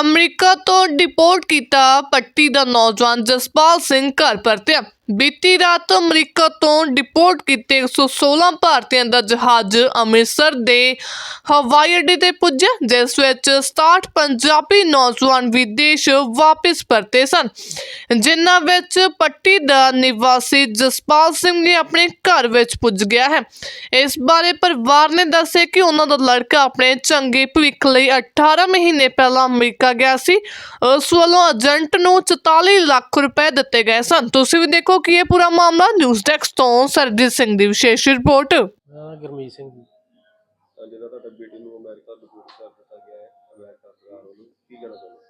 America ਤੋਂ deport ਕੀਤਾ ਪੱਟੀ ਦਾ ਨੌਜਵਾਨ ਜਸਪਾਲ ਸਿੰਘ ਘਰ ਪਰਤਿਆ। ਬੀਤੀ ਰਾਤ ਅਮਰੀਕਾ ਤੋਂ ਡਿਪੋਰਟ ਕੀਤੇ 116 ਭਾਰਤੀਆਂ ਦਾ ਜਹਾਜ਼ ਅੰਮ੍ਰਿਤਸਰ ਦੇ ਹਵਾਈ ਅੱਡੇ ਤੇ ਪੁੱਜਿਆ, ਜਿਸ ਵਿੱਚ 67 ਪੰਜਾਬੀ ਨੌਜਵਾਨ ਵਿਦੇਸ਼ ਵਾਪਸ ਪਰਤੇ ਸਨ। ਜਿਨ੍ਹਾਂ ਵਿੱਚ ਪੱਟੀ ਦਾ ਨਿਵਾਸੀ ਜਸਪਾਲ ਸਿੰਘ ਨੇ ਆਪਣੇ ਘਰ ਵਿੱਚ ਪੁੱਜ ਗਿਆ ਹੈ। ਇਸ ਬਾਰੇ ਪਰਿਵਾਰ ਨੇ ਦੱਸਿਆ ਕਿ ਉਹਨਾਂ ਦਾ ਲੜਕਾ ਆਪਣੇ ਚੰਗੇ ਭਵਿੱਖ ਲਈ 18 ਮਹੀਨੇ ਪਹਿਲਾਂ ਅਮਰੀਕਾ ਗਿਆ ਸੀ। ਉਸ ਵੱਲੋਂ ਏਜੰਟ ਨੂੰ 44 ਲੱਖ ਰੁਪਏ ਦਿੱਤੇ ਗਏ ਸਨ। ਤੁਸੀਂ ਵੀ ਦੇਖੋ ਕਿ ਇਹ ਪੂਰਾ ਮਾਮਲਾ ਨਿਊਜ਼ ਡੈਸਕ ਤੋਂ ਸਰਜੀਤ ਸਿੰਘ ਦੀ ਵਿਸ਼ੇਸ਼ ਰਿਪੋਰਟ। ਹਾਂ ਗੁਰਮੀਤ ਸਿੰਘ ਜੀ। ਤਾਂ ਜਿਹੜਾ ਤੁਹਾਡਾ ਬੇਟੀ ਨੂੰ ਅਮਰੀਕਾ ਡਿਪੋਰਟ ਕਰ ਦਿੱਤਾ ਗਿਆ ਹੈ। ਅਮਰੀਕਾ ਸਰਕਾਰ ਵੱਲੋਂ ਕੀ ਕਹਿਣਾ ਚਾਹੁੰਦੇ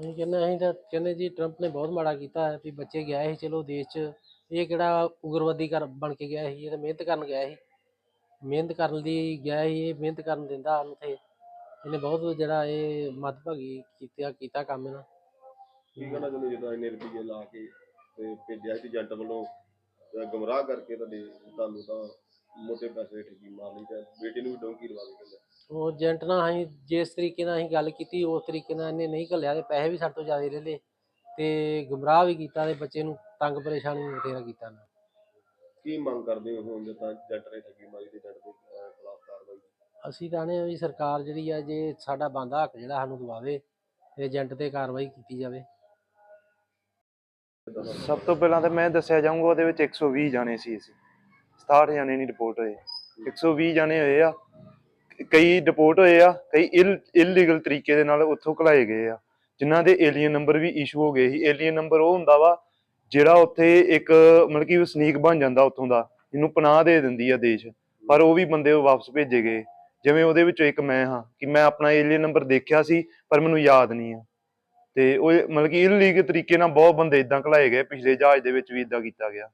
ਅਸੀਂ ਕਹਿੰਦੇ ਅਸੀਂ ਤਾਂ ਕਹਿੰਦੇ ਜੀ ਟਰੰਪ ਨੇ ਬਹੁਤ ਮਾੜਾ ਕੀਤਾ ਹੈ ਵੀ ਬੱਚੇ ਗਿਆ ਸੀ ਚਲੋ ਦੇਸ਼ 'ਚ। ਇਹ ਕਿਹੜਾ ਉਗਰਵਾਦੀ ਕਰ ਬਣ ਕੇ ਗਿਆ ਸੀ ਇਹ ਤਾਂ ਮਿਹਨਤ ਕਰਨ ਗਿਆ ਸੀ। ਮਿਹਨਤ ਕਰਨ ਲਈ ਗਿਆ ਸੀ ਇਹ ਮਿਹਨਤ ਕਰਨ ਦਿੰਦਾ ਸਾਨੂੰ ਤੇ। ਇਹਨੇ ਬਹੁਤ ਜਿਹੜਾ ਇਹ ਮੱਧਭਾਗੀ ਕੀਤਾ ਕੀਤਾ ਕੰਮ ਇਹਨਾਂ। ਕੀ ਕਹਿਣਾ ਚਾਹੁੰਦੇ ਜਦੋਂ ਇੰਨੇ ਰੁਪਏ ਲਾ ਕੇ ਤੇ ਭੇਜਿਆ ਸੀ ਏਜੰਟ ਵੱਲੋਂ ਗੁੰਮਰਾਹ ਕਰਕੇ ਤੁਹਾਡੇ ਤੁਹਾਨੂੰ ਤਾਂ ਮੋਟੇ ਪੈਸੇ ਠੱਗੀ ਮਾਰ ਲਈ ਤੇ ਬੇਟੀ ਨੂੰ ਵੀ ਡੋਂਕੀ ਲਵਾ ਕੇ ਕਹਿੰਦੇ। ਉਹ ਏਜੰਟ ਨਾਲ ਅਸੀਂ ਜਿਸ ਤਰੀਕੇ ਨਾਲ ਅਸੀਂ ਗੱਲ ਕੀਤੀ ਉਸ ਤਰੀਕੇ ਨਾਲ ਇਹਨੇ ਨਹੀਂ ਘੱਲਿਆ ਤੇ ਪੈਸੇ ਵੀ ਸਾਡੇ ਤੋਂ ਜ਼ਿਆਦਾ ਲੈ ਲਏ ਤੇ ਗੁੰਮਰਾਹ ਵੀ ਕੀਤਾ ਤੇ ਬੱਚੇ ਨੂੰ ਤੰਗ ਪਰੇਸ਼ਾਨੀ ਵੀ ਬਥੇਰਾ ਕੀਤਾ ਨਾ। ਕੀ ਮੰਗ ਕਰਦੇ ਹੋ ਹੁਣ ਜੇ ਤਾਂ ਏਜੰਟ ਨੇ ਠੱਗੀ ਮਾਰੀ ਤੇ ਏਜੰਟ ਦੇ ਅਸੀਂ ਚਾਹੁੰਦੇ ਹਾਂ ਵੀ ਸਰਕਾਰ ਜਿਹੜੀ ਆ, ਜੇ ਸਾਡਾ ਬੰਦਾ ਹੱਕ ਜਿਹੜਾ ਸਾਨੂੰ ਦਵਾਵੇ, ਏਜੰਟ ਤੇ ਕਾਰਵਾਈ ਕੀਤੀ ਜਾਵੇ। ਸਭ ਤੋਂ ਪਹਿਲਾਂ ਤਾਂ ਮੈਂ ਦੱਸਿਆ ਜਾਊਂਗਾ, ਉਹਦੇ ਵਿੱਚ 120 ਜਾਣੇ ਸੀ ਅਸੀਂ। 67 ਜਾਣੇ ਨਹੀਂ ਰਿਪੋਰਟ ਹੋਏ। 120 ਜਾਣੇ ਹੋਏ ਆ। ਕਈ ਰਿਪੋਰਟ ਹੋਏ ਆ, ਕਈ ਇਲੀਗਲ ਤਰੀਕੇ ਦੇ ਨਾਲ ਉੱਥੋਂ ਘਲਾਏ ਗਏ ਆ। ਜਿਨ੍ਹਾਂ ਦੇ ਏਲੀਅਨ ਨੰਬਰ ਵੀ ਇਸ਼ੂ ਹੋ ਗਏ ਸੀ। ਏਲੀਅਨ ਨੰਬਰ ਉਹ ਹੁੰਦਾ ਵਾ, ਜਿਹੜਾ ਉੱਥੇ ਇੱਕ ਮਤਲਬ ਕਿ ਵਸਨੀਕ ਬਣ ਜਾਂਦਾ ਉੱਥੋਂ ਦਾ ਇਹਨੂੰ ਪਨਾਹ ਦੇ ਦਿੰਦੀ ਆ ਦੇਸ਼। ਪਰ ਉਹ ਵੀ ਬੰਦੇ ਉਹ ਵਾਪਸ ਭੇਜੇ ਗਏ। ਜਿਵੇਂ ਉਹਦੇ ਵਿੱਚੋਂ ਇੱਕ ਮੈਂ ਹਾਂ ਕਿ ਮੈਂ ਆਪਣਾ ਏਲੀਅਨ ਨੰਬਰ ਦੇਖਿਆ ਸੀ ਪਰ ਮੈਨੂੰ ਯਾਦ ਨਹੀਂ ਆ। ਤੇ ਉਹ ਮਤਲਬ ਕਿ ਇਲੀਗਲ ਤਰੀਕੇ ਨਾਲ ਬਹੁਤ ਬੰਦੇ ਇਦਾਂ ਘਲਾਏ ਗਏ ਪਿਛਲੇ ਜਹਾਜ਼ ਦੇ ਵਿੱਚ ਵੀ ਇਦਾਂ ਕੀਤਾ ਗਿਆ।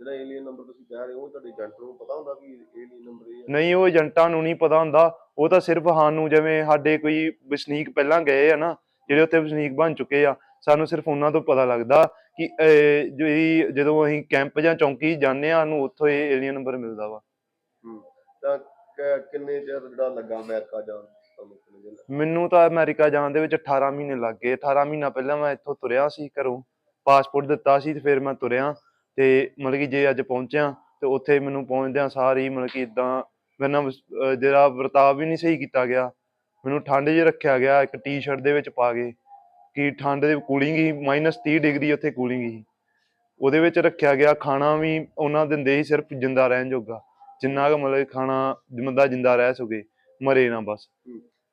ਜਿਹੜਾ ਏਲੀਅਨ ਨੰਬਰ ਤੁਸੀਂ ਕਹਿ ਰਹੇ ਹੋ ਉਹ ਤੁਹਾਡੇ ਏਜੰਟ ਨੂੰ ਪਤਾ ਹੁੰਦਾ ਕਿ ਏਲੀਅਨ ਨੰਬਰ ਇਹ ਹੈ ਨਹੀਂ ਉਹ ਏਜੰਟਾਂ ਨੂੰ ਨਹੀਂ ਪਤਾ ਹੁੰਦਾ। ਉਹ ਤਾਂ ਸਿਰਫ ਸਾਨੂੰ ਜਿਵੇਂ ਸਾਡੇ ਕੋਈ ਵਸਨੀਕ ਪਹਿਲਾਂ ਗਏ ਆ ਨਾ ਜਿਹੜੇ ਉੱਥੇ ਵਸਨੀਕ ਬਣ ਚੁੱਕੇ ਆ ਸਾਨੂੰ ਸਿਰਫ ਉਹਨਾਂ ਤੋਂ ਪਤਾ ਲੱਗਦਾ ਕਿ ਜਿਹੜੀ ਜਦੋਂ ਅਸੀਂ ਕੈਂਪ ਜਾਂ ਚੌਂਕੀ ਜਾਂਦੇ ਆ ਸਾਨੂੰ ਉੱਥੋਂ ਇਹ ਏਲੀਅਨ ਨੰਬਰ ਮਿਲਦਾ ਵਾ। ਹੂੰ ਤਾਂ ਕ- ਕਿੰਨੇ ਚਿਰ ਜਿਹੜਾ ਲੱਗਾ ਅਮਰੀਕਾ ਜਾਣ ਤੁਹਾਨੂੰ ਕਿੰਨੇ ਦਿਨ ਲੱਗੇ? ਮੈਨੂੰ ਤਾਂ ਅਮਰੀਕਾ ਜਾਣ ਦੇ ਵਿੱਚ 18 ਮਹੀਨੇ ਲੱਗ ਗਏ। 18 ਮਹੀਨਾ ਪਹਿਲਾਂ ਮੈਂ ਇੱਥੋਂ ਤੁਰਿਆ ਸੀ ਘਰੋਂ। ਪਾਸਪੋਰਟ ਦਿੱਤਾ ਸੀ ਤੇ ਫਿਰ ਮੈਂ ਤੁਰਿਆ ਤੇ ਮਤਲਬ ਕਿ ਜੇ ਅੱਜ ਪਹੁੰਚਿਆ ਤੇ ਉੱਥੇ ਮੈਨੂੰ ਪਹੁੰਚਦਿਆਂ ਸਾਰੀ ਮਤਲਬ ਕਿ ਇਦਾਂ ਮੇਰੇ ਨਾਲ ਵਸ- ਅਹ ਜਿਹੜਾ ਵਰਤਾਵ ਵੀ ਨਹੀਂ ਸਹੀ ਕੀਤਾ ਗਿਆ। ਮੈਨੂੰ ਠੰਡ 'ਚ ਰੱਖਿਆ ਗਿਆ, ਇੱਕ ਟੀ-ਸ਼ਰਟ ਦੇ ਵਿੱਚ ਪਾ ਕੇ ਕਿ ਠੰਡ ਦੇ ਕੂਲਿੰਗ ਹੀ -30 ਡਿਗਰੀ ਉੱਥੇ ਕੂਲਿੰਗ ਸੀ ਉਹਦੇ ਵਿੱਚ ਰੱਖਿਆ ਗਿਆ, ਖਾਣਾ ਵੀ ਉਹਨਾਂ ਦਿੰਦੇ ਸੀ ਸਿਰਫ ਜਿੰਦਾ ਰਹਿਣ ਜੋਗਾ। ਜਿੰਨਾ ਕੁ ਮਤਲਬ ਖਾਣਾ ਬੰਦਾ ਜਿੰਦਾ ਰਹਿ ਸਕੇ ਮਰੇ ਨਾ ਬਸ।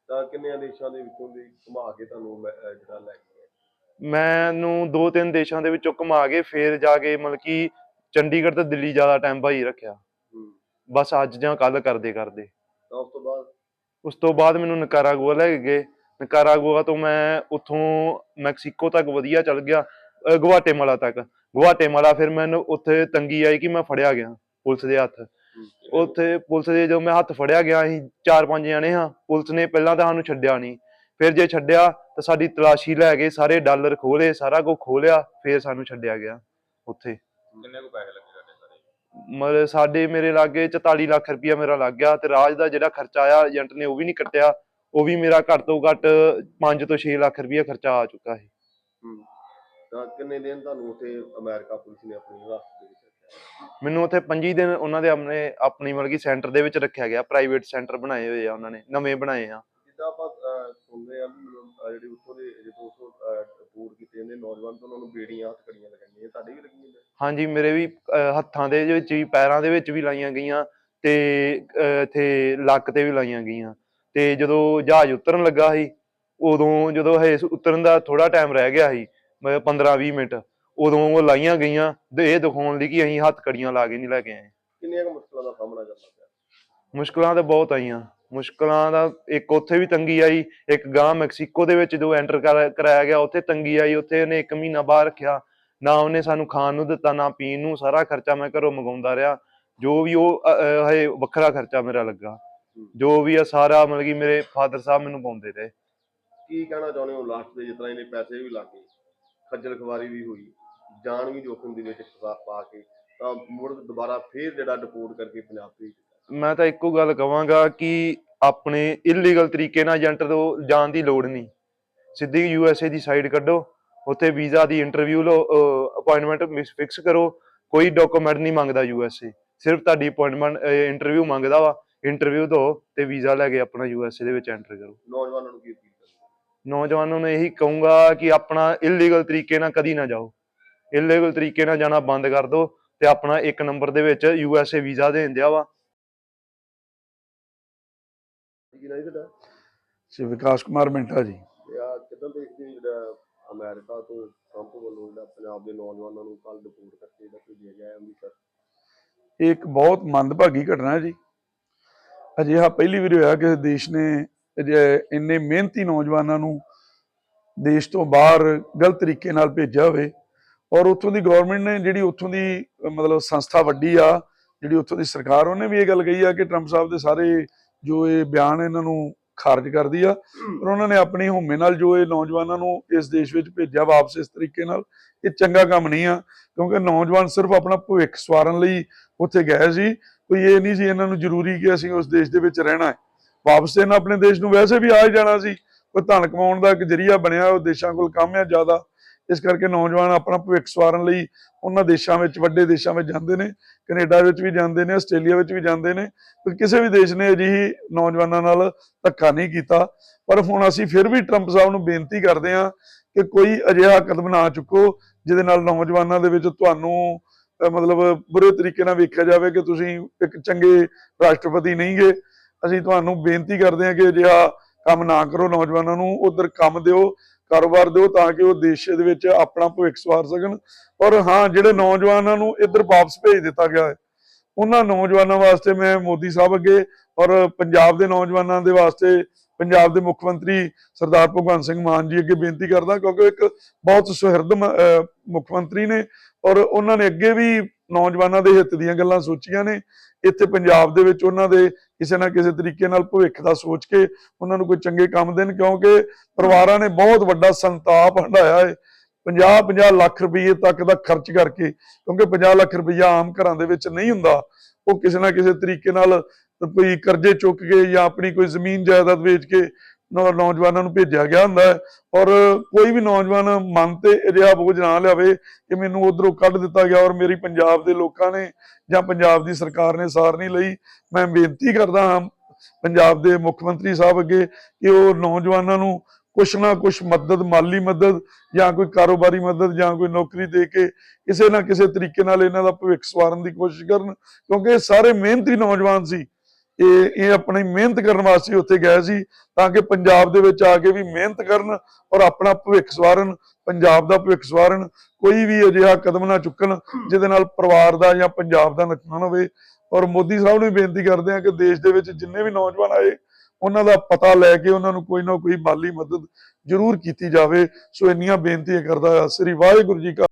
ਤਾਂ ਕਿੰਨੇ ਦੇਸ਼ਾਂ ਦੇ ਵਿੱਚੋਂ ਦੀ ਘੁਮਾ ਕੇ ਤੁਹਾਨੂੰ ਮੈਂ, ਅਹ, ਜਿਹੜਾ ਲੈ ਕੇ ਗਏ? ਮੈਨੂੰ ਦੋ ਤਿੰਨ ਦੇਸ਼ਾਂ ਦੇ ਵਿੱਚੋਂ ਘੁਮਾ ਕੇ ਫੇਰ ਜਾ ਕੇ ਮਤਲਬ ਕਿ ਚੰਡੀਗੜ੍ਹ ਤੇ ਦਿੱਲੀ ਜ਼ਿਆਦਾ ਟਾਈਮ ਭਾਈ ਰੱਖਿਆ। ਹੂੰ। ਬਸ ਅੱਜ ਜਾਂ ਕੱਲ ਕਰਦੇ ਕਰਦੇ। ਤਾਂ ਉਸ ਤੋਂ ਬਾਅਦ? ਉਸ ਤੋਂ ਬਾਅਦ ਮੈਨੂੰ ਨਕਾਰਾਗੁਆ ਲੈ ਕੇ ਗਏ। ਨਕਾਰਾਗੁਆ ਤੋਂ ਮੈਂ ਉੱਥੋਂ ਮੈਕਸੀਕੋ ਤੱਕ ਵਧੀਆ ਚੱਲ ਗਿਆ ਅਹ ਗੁਆਟੇਮਾਲਾ ਤੱਕ। ਗੁਆਟੇਮਾਲਾ ਫਿਰ ਮੈਨੂੰ ਉੱਥੇ ਤੰਗੀ ਆਈ ਕਿ ਮੈਂ ਫੜਿਆ ਗਿਆ ਪੁਲਿਸ ਦੇ ਹੱਥ। ਉੱਥੇ ਪੁਲਿਸ ਦੇ ਜਦੋਂ ਮੈਂ ਹੱਥ ਫੜਿਆ ਗਿਆ ਅਸੀਂ ਚਾਰ ਪੰਜ ਜਣੇ ਹਾਂ ਪੁਲਿਸ ਨੇ ਪਹਿਲਾਂ ਤਾਂ ਸਾਨੂੰ ਛੱਡਿਆ ਨਹੀਂ। ਫਿਰ ਜੇ ਛੱਡਿਆ ਤਾਂ ਸਾਡੀ ਤਲਾਸ਼ੀ ਲੈ ਕੇ ਸਾਰੇ ਡਾਲਰ ਖੋਲੇ ਸਾਰਾ ਕੁਝ ਖੋਲਿਆ ਫਿਰ ਸਾਨੂੰ ਛੱਡਿਆ ਗਿਆ ਉੱਥੇ। ਕਿੰਨੇ ਕੁ ਪੈਸੇ ਲੱਗੇ ਤੁਹਾਡੇ ਸਾਰੇ? ਮਤਲਬ ਸਾਡੇ ਮੇਰੇ ਲਾਗੇ 44 ਲੱਖ ਰੁਪਇਆ ਮੇਰਾ ਲੱਗ ਗਿਆ ਤੇ ਰਾਜ ਦਾ ਜਿਹੜਾ ਖਰਚਾ ਆਇਆ ਏਜੰਟ ਨੇ ਉਹ ਵੀ ਨਹੀਂ ਕੱਟਿਆ ਉਹ ਵੀ ਮੇਰਾ ਘੱਟ ਤੋਂ ਘੱਟ 5 ਤੋਂ 6 ਲੱਖ ਰੁਪਇਆ ਖਰਚਾ ਆ ਚੁੱਕਾ ਹੈ ਹੂੰ। ਤਾਂ ਕਿੰਨੇ ਦਿਨ ਤੁਹਾਨੂੰ ਉੱਥੇ ਅਮਰੀਕਾ ਪੁਲਿਸ ਨੇ ਆਪਣੀ ਹਿਰਾਸਤ ਦੇ ਵਿੱਚ ਰੱਖਿਆ ਮੈਨੂੰ ਉੱਥੇ 25 ਦਿਨ ਉਹਨਾਂ ਦੇ ਆਪਣੇ ਆਪਣੀ ਮਤਲਬ ਕਿ ਸੈਂਟਰ ਦੇ ਵਿੱਚ ਰੱਖਿਆ ਗਿਆ ਪ੍ਰਾਈਵੇਟ ਸੈਂਟਰ ਬਣਾਏ ਹੋਏ ਆ ਉਹਨਾਂ ਨੇ ਨਵੇਂ ਬਣਾਏ ਆ। ਜਿੱਦਾਂ ਆਪਾਂ ਅਹ, ਸੁਣਦੇ ਆ ਵੀ ਮਤਲਬ, ਅਹ, ਜਿਹੜੇ ਉੱਥੋਂ ਦੇ ਜਦੋਂ ਉੱਥੋਂ ਰਿਪੋਰਟ ਕੀਤੇ ਜਾਂਦੇ ਨੌਜਵਾਨ ਤਾਂ ਉਹਨਾਂ ਨੂੰ ਬੇੜੀਆਂ ਹੱਥ ਕੜੀਆਂ ਲਗਾਈਆਂ ਤੁਹਾਡੇ ਵੀ ਲੱਗੀਆਂ ਨੇ? ਹਾਂਜੀ ਮੇਰੇ ਵੀ ਅਹ, ਹੱਥਾਂ ਦੇ ਵਿੱਚ ਵੀ ਪੈਰਾਂ ਦੇ ਵਿੱਚ ਵੀ ਲਾਈਆਂ ਗਈਆਂ ਤੇ ਅਹ, ਇੱਥੇ ਲੱਕ ਤੇ ਵੀ ਲਾਈਆਂ ਗਈਆਂ। ਤੇ ਜਦੋਂ ਜਹਾਜ਼ ਉਤਰਨ ਲੱਗਾ ਸੀ ਉਦੋਂ ਜਦੋਂ ਇਹ ਉਤਰਨ ਦਾ ਥੋੜਾ ਟਾਈਮ ਰਹਿ ਗਿਆ ਸੀ 15 20 ਮਿੰਟ ਉਦੋਂ ਉਹ ਲਾਈਆਂ ਗਈਆਂ ਤੇ ਇਹ ਦਿਖਾਉਣ ਲਈ ਕਿ ਅਸੀਂ ਹੱਥ ਕੜੀਆਂ ਲਾ ਕੇ ਨਹੀਂ ਲੈ ਕੇ ਆਏ। ਕਿੰਨੀਆਂ ਕੁ ਮੁਸ਼ਕਲਾਂ ਦਾ ਸਾਹਮਣਾ ਕਰਨਾ ਪਿਆ? ਮੁਸ਼ਕਲਾਂ ਤਾਂ ਬਹੁਤ ਆਈਆਂ। ਮੁਸ਼ਕਲਾਂ ਦਾ ਇੱਕ ਉੱਥੇ ਵੀ ਤੰਗੀ ਆਈ ਇੱਕ ਗਾਂ ਮੈਕਸੀਕੋ ਦੇ ਵਿੱਚ ਜੋ ਐਂਟਰ ਕਰਾਇਆ ਗਿਆ ਉੱਥੇ ਤੰਗੀ ਆਈ ਉੱਥੇ ਉਹਨੇ ਇੱਕ ਮਹੀਨਾ ਬਾਹਰ ਰੱਖਿਆ। ਨਾ ਉਹਨੇ ਸਾਨੂੰ ਖਾਣ ਨੂੰ ਦਿੱਤਾ ਨਾ ਪੀਣ ਨੂੰ ਸਾਰਾ ਖਰਚਾ ਮੈਂ ਘਰੋਂ ਮੰਗਾਉਂਦਾ ਰਿਹਾ। ਜੋ ਵੀ ਉਹ ਹਜੇ ਵੱਖਰਾ ਖਰਚਾ ਮੇਰਾ ਲੱਗਾ। ਜੋ ਵੀ ਆ ਸਾਰਾ ਮਤਲਬ ਕਿ ਮੇਰੇ ਫਾਦਰ ਸਾਹਿਬ ਮੈਨੂੰ ਪਾਉਂਦੇ ਰਹੇ। ਕੀ ਕਹਿਣਾ ਚਾਹੁੰਦੇ ਹੋ ਲਾਸਟ ਦੇ ਜਿਸ ਤਰ੍ਹਾਂ ਇਹਨੇ ਪੈਸੇ ਵੀ ਲਾਗੇ ਖੱਜਲ ਖਵਾਰੀ ਵੀ ਹੋਈ? ਜਾਨ ਵੀ ਜੋਖਮ ਦੇ ਵਿੱਚ ਪਾ ਕੇ ਤਾਂ ਮੁੜ ਦੁਬਾਰਾ ਫੇਰ ਜਿਹੜਾ ਡਿਪੋਰਟ ਕਰਕੇ ਪੰਜਾਬ ਭੇਜ ਦਿੱਤਾ। ਮੈਂ ਤਾਂ ਇੱਕੋ ਗੱਲ ਕਵਾਂਗਾ ਕਿ ਆਪਣੇ ਇਲੀਗਲ ਤਰੀਕੇ ਨਾਲ ਏਜੰਟ ਤੋਂ ਜਾਣ ਦੀ ਲੋੜ ਨਹੀਂ। ਸਿੱਧੀ ਯੂ ਐਸ ਏ ਦੀ ਸਾਈਡ ਕੱਢੋ ਉੱਥੇ ਵੀਜ਼ਾ ਦੀ ਇੰਟਰਵਿਊ ਲਓ ਅਪਾਇੰਟਮੈਂਟ ਫਿਕਸ ਕਰੋ ਕੋਈ ਡਾਕੂਮੈਂਟ ਨਹੀਂ ਮੰਗਦਾ ਯੂ ਐਸ ਏ ਸਿਰਫ ਤੁਹਾਡੀ ਅਪਾਇੰਟਮੈਂਟ ਇੰਟਰਵਿਊ ਮੰਗਦਾ ਵਾ ਇੰਟਰਵਿਊ ਦਿਓ ਤੇ ਵੀਜ਼ਾ ਲੈ ਕੇ ਆਪਣਾ ਯੂ ਐਸ ਏ ਦੇ ਵਿੱਚ ਐਂਟਰ ਕਰੋ। ਨੌਜਵਾਨਾਂ ਨੂੰ ਕੀ ਅਪੀਲ ਨੌਜਵਾਨਾਂ ਨੂੰ ਇਹੀ ਕਹੂੰਗਾ ਕਿ ਆਪਣਾ ਇਲੀਗਲ ਤਰੀਕੇ ਨਾਲ ਕਦੀ ਨਾ ਜਾਓ। ਇਲੀਗਲ ਤਰੀਕੇ ਨਾਲ ਜਾਣਾ ਬੰਦ ਕਰ ਦਿਓ ਤੇ ਆਪਣਾ ਇੱਕ ਨੰਬਰ ਦੇ ਵਿੱਚ ਯੂ ਐਸ ਏ ਵੀਜ਼ਾ ਦੇਣ ਦਿਆ ਵਾ। ਸ਼੍ਰੀ ਵਿਕਾਸ ਕੁਮਾਰ ਮਿੰਟਾ ਜੀ। ਤੇ ਆ ਕਿਦਾਂ ਦੇਖਦੇ ਹੋ ਜਿਹੜਾ ਅਮਰੀਕਾ ਤੋਂ ਟਰੰਪ ਵੱਲੋਂ ਜਿਹੜਾ ਪੰਜਾਬ ਦੇ ਨੌਜਵਾਨਾਂ ਨੂੰ ਕੱਲ ਡਿਪੋਰਟ ਕਰਕੇ ਜਿਹੜਾ ਭੇਜਿਆ ਗਿਆ ਹੈ ਅੰਮ੍ਰਿਤਸਰ? ਇਹ ਇੱਕ ਬਹੁਤ ਮੰਦਭਾਗੀ ਘਟਨਾ ਹੈ ਜੀ। ਅਜਿਹਾ ਪਹਿਲੀ ਵਾਰ ਹੋਇਆ ਕਿ ਦੇਸ਼ ਨੇ ਇੰਨੇ ਮਿਹਨਤੀ ਨੌਜਵਾਨਾਂ ਨੂੰ ਦੇਸ਼ ਤੋਂ ਬਾਹਰ ਗਲਤ ਤਰੀਕੇ ਨਾਲ ਭੇਜਿਆ ਹੋਵੇ। ਔਰ ਉੱਥੋਂ ਦੀ ਗਵਰਨਮੈਂਟ ਨੇ ਜਿਹੜੀ ਉੱਥੋਂ ਦੀ ਮਤਲਬ ਸੰਸਥਾ ਵੱਡੀ ਆ ਜਿਹੜੀ ਉੱਥੋਂ ਦੀ ਸਰਕਾਰ ਉਹਨੇ ਵੀ ਇਹ ਗੱਲ ਕਹੀ ਆ ਕਿ ਟਰੰਪ ਸਾਹਿਬ ਦੇ ਸਾਰੇ ਜੋ ਇਹ ਬਿਆਨ ਇਹਨਾਂ ਨੂੰ ਖਾਰਜ ਕਰਦੀ ਆ ਪਰ ਉਹਨਾਂ ਨੇ ਆਪਣੀ ਹਉਮੈ ਨਾਲ ਜੋ ਇਹ ਨੌਜਵਾਨਾਂ ਨੂੰ ਇਸ ਦੇਸ਼ ਵਿੱਚ ਭੇਜਿਆ ਵਾਪਸ ਇਸ ਤਰੀਕੇ ਨਾਲ ਇਹ ਚੰਗਾ ਕੰਮ ਨਹੀਂ ਆ ਕਿਉਂਕਿ ਨੌਜਵਾਨ ਸਿਰਫ ਆਪਣਾ ਭਵਿੱਖ ਸਵਾਰਨ ਲਈ ਉੱਥੇ ਗਏ ਸੀ ਕੋਈ ਇਹ ਨਹੀਂ ਸੀ ਇਹਨਾਂ ਨੂੰ ਜ਼ਰੂਰੀ ਕਿ ਅਸੀਂ ਉਸ ਦੇਸ਼ ਦੇ ਵਿੱਚ ਰਹਿਣਾ ਹੈ। ਵਾਪਸ ਇਹਨਾਂ ਆਪਣੇ ਦੇਸ਼ ਨੂੰ ਵੈਸੇ ਵੀ ਆ ਜਾਣਾ ਸੀ ਕੋਈ ਧਨ ਕਮਾਉਣ ਦਾ ਇੱਕ ਜਰੀਆ ਬਣਿਆ ਉਹ ਦੇਸ਼ਾਂ ਕੋਲ ਕੰਮ ਹੈ ਜ਼ਿਆਦਾ ਇਸ ਕਰਕੇ ਨੌਜਵਾਨ ਆਪਣਾ ਭਵਿੱਖ ਸਵਾਰਨ ਲਈ ਉਹਨਾਂ ਦੇਸ਼ਾਂ ਵਿੱਚ, ਵੱਡੇ ਦੇਸ਼ਾਂ ਵਿੱਚ ਜਾਂਦੇ ਨੇ, ਕੈਨੇਡਾ ਵਿੱਚ ਵੀ ਜਾਂਦੇ ਨੇ, ਆਸਟ੍ਰੇਲੀਆ ਵਿੱਚ ਵੀ ਜਾਂਦੇ ਨੇ, ਪਰ ਕਿਸੇ ਵੀ ਦੇਸ਼ ਨੇ ਅਜਿਹੀ ਨੌਜਵਾਨਾਂ ਨਾਲ ਧੱਕਾ ਨਹੀਂ ਕੀਤਾ। ਪਰ ਹੁਣ ਅਸੀਂ ਫਿਰ ਵੀ ਟਰੰਪ ਸਾਹਿਬ ਨੂੰ ਬੇਨਤੀ ਕਰਦੇ ਹਾਂ ਕਿ ਕੋਈ ਅਜਿਹਾ ਕਦਮ ਨਾ ਚੁੱਕੋ, ਜਿਹਦੇ ਨਾਲ ਨੌਜਵਾਨਾਂ ਦੇ ਵਿੱਚ ਤੁਹਾਨੂੰ ਮਤਲਬ ਬੁਰੇ ਤਰੀਕੇ ਨਾਲ ਵੇਖਿਆ ਜਾਵੇ ਕਿ ਤੁਸੀਂ ਇੱਕ ਚੰਗੇ ਰਾਸ਼ਟਰਪਤੀ ਨਹੀਂਗੇ। ਅਸੀਂ ਤੁਹਾਨੂੰ ਬੇਨਤੀ ਕਰਦੇ ਹਾਂ ਕਿ ਅਜਿਹਾ ਕੰਮ ਨਾ ਕਰੋ ਨੌਜਵਾਨਾਂ ਨੂੰ, ਉਧਰ ਕੰਮ ਦਿਓ। ਕਾਰੋਬਾਰ ਦਿਓ ਤਾਂ ਕਿ ਉਹ ਦੇਸ਼ ਦੇ ਵਿੱਚ ਆਪਣਾ ਭਵਿੱਖ ਸਵਾਰ ਸਕਣ। ਔਰ ਹਾਂ, ਜਿਹੜੇ ਨੌਜਵਾਨਾਂ ਨੂੰ ਇੱਧਰ ਵਾਪਸ ਭੇਜ ਦਿੱਤਾ ਗਿਆ ਹੈ, ਉਹਨਾਂ ਨੌਜਵਾਨਾਂ ਵਾਸਤੇ ਮੈਂ ਮੋਦੀ ਸਾਹਿਬ ਅੱਗੇ ਔਰ ਪੰਜਾਬ ਦੇ ਨੌਜਵਾਨਾਂ ਦੇ ਵਾਸਤੇ ਪੰਜਾਬ ਦੇ ਮੁੱਖ ਮੰਤਰੀ ਸਰਦਾਰ ਭਗਵੰਤ ਸਿੰਘ ਮਾਨ ਜੀ ਅੱਗੇ ਬੇਨਤੀ ਕਰਦਾ, ਕਿਉਂਕਿ ਇੱਕ ਬਹੁਤ ਸੁਹਿਰਦ ਮੁੱਖ ਮੰਤਰੀ ਨੇ ਔਰ ਉਹਨਾਂ ਨੇ ਅੱਗੇ ਵੀ ਨੌਜਵਾਨਾਂ ਦੇ ਹਿੱਤ ਦੀਆਂ ਗੱਲਾਂ ਸੋਚੀਆਂ ਨੇ। ਇੱਥੇ ਪੰਜਾਬ ਦੇ ਵਿੱਚ ਉਹਨਾਂ ਦੇ ਕਿਸੇ ਨਾ ਕਿਸੇ ਤਰੀਕੇ ਨਾਲ ਭਵਿੱਖ ਦਾ ਸੋਚ ਕੇ ਉਹਨਾਂ ਨੂੰ ਕੋਈ ਚੰਗੇ ਕੰਮ ਦੇਣ, ਕਿਉਂਕਿ ਪਰਿਵਾਰਾਂ ਨੇ ਬਹੁਤ ਵੱਡਾ ਸੰਤਾਪ ਹੰਢਾਇਆ ਹੈ। 50 50 ਲੱਖ ਰੁਪਏ ਤੱਕ ਦਾ ਖਰਚ ਕਰਕੇ, ਕਿਉਂਕਿ 50 ਲੱਖ ਰੁਪਈਆ ਆਮ ਘਰਾਂ ਦੇ ਵਿੱਚ ਨਹੀਂ ਹੁੰਦਾ। ਉਹ ਕਿਸੇ ਨਾ ਕਿਸੇ ਤਰੀਕੇ ਨਾਲ ਕੋਈ ਕਰਜ਼ੇ ਚੁੱਕ ਕੇ ਜਾਂ ਆਪਣੀ ਕੋਈ ਜ਼ਮੀਨ ਜਾਇਦਾਦ ਵੇਚ ਕੇ ਨੌਜਵਾਨਾਂ ਨੂੰ ਭੇਜਿਆ ਗਿਆ ਹੁੰਦਾ ਹੈ। ਔਰ ਕੋਈ ਵੀ ਨੌਜਵਾਨ ਮਨ ਤੇ ਅਜਿਹਾ ਬੋਝ ਨਾ ਲਿਆਵੇ ਕਿ ਮੈਨੂੰ ਉਧਰੋਂ ਕੱਢ ਦਿੱਤਾ ਗਿਆ ਔਰ ਮੇਰੀ ਪੰਜਾਬ ਦੇ ਲੋਕਾਂ ਨੇ ਜਾਂ ਪੰਜਾਬ ਦੀ ਸਰਕਾਰ ਨੇ ਸਾਰ ਨਹੀਂ ਲਈ, ਮੈਂ ਬੇਨਤੀ ਕਰਦਾ ਹਾਂ ਪੰਜਾਬ ਦੇ ਮੁੱਖ ਮੰਤਰੀ ਸਾਹਿਬ ਅੱਗੇ ਕਿ ਉਹ ਨੌਜਵਾਨਾਂ ਨੂੰ ਕੁਛ ਨਾ ਕੁਛ ਮਦਦ, ਮਾਲੀ ਮਦਦ ਜਾਂ ਕੋਈ ਕਾਰੋਬਾਰੀ ਮਦਦ ਜਾਂ ਕੋਈ ਨੌਕਰੀ ਦੇ ਕੇ ਕਿਸੇ ਨਾ ਕਿਸੇ ਤਰੀਕੇ ਨਾਲ ਇਹਨਾਂ ਦਾ ਭਵਿੱਖ ਸਵਾਰਨ ਦੀ ਕੋਸ਼ਿਸ਼ ਕਰਨ, ਕਿਉਂਕਿ ਸਾਰੇ ਮਿਹਨਤੀ ਨੌਜਵਾਨ ਸੀ। ਇਹ ਇਹ ਆਪਣੀ ਮਿਹਨਤ ਕਰਨ ਵਾਸਤੇ ਉੱਥੇ ਗਏ ਸੀ ਤਾਂ ਕਿ ਪੰਜਾਬ ਦੇ ਵਿੱਚ ਆ ਕੇ ਵੀ ਮਿਹਨਤ ਕਰਨ ਔਰ ਆਪਣਾ ਭਵਿੱਖ ਸਵਾਰਨ, ਪੰਜਾਬ ਦਾ ਭਵਿੱਖ ਸਵਾਰਨ, ਕੋਈ ਵੀ ਅਜਿਹਾ ਕਦਮ ਨਾ ਚੁੱਕਣ ਜਿਹਦੇ ਨਾਲ ਪਰਿਵਾਰ ਦਾ ਜਾਂ ਪੰਜਾਬ ਦਾ ਨੁਕਸਾਨ ਹੋਵੇ ਔਰ ਮੋਦੀ ਸਾਹਿਬ ਨੂੰ ਵੀ ਬੇਨਤੀ ਕਰਦੇ ਹਾਂ ਕਿ ਦੇਸ਼ ਦੇ ਵਿੱਚ ਜਿੰਨੇ ਵੀ ਨੌਜਵਾਨ ਆਏ, ਉਹਨਾਂ ਦਾ ਪਤਾ ਲੈ ਕੇ ਉਹਨਾਂ ਨੂੰ ਕੋਈ ਨਾ ਕੋਈ ਮਾਲੀ ਮਦਦ ਜ਼ਰੂਰ ਕੀਤੀ ਜਾਵੇ ਸੋ ਇੰਨੀਆਂ ਬੇਨਤੀਆਂ ਕਰਦਾ ਹਾਂ। ਸ੍ਰੀ ਵਾਹਿਗੁਰੂ ਜੀ ਕਾ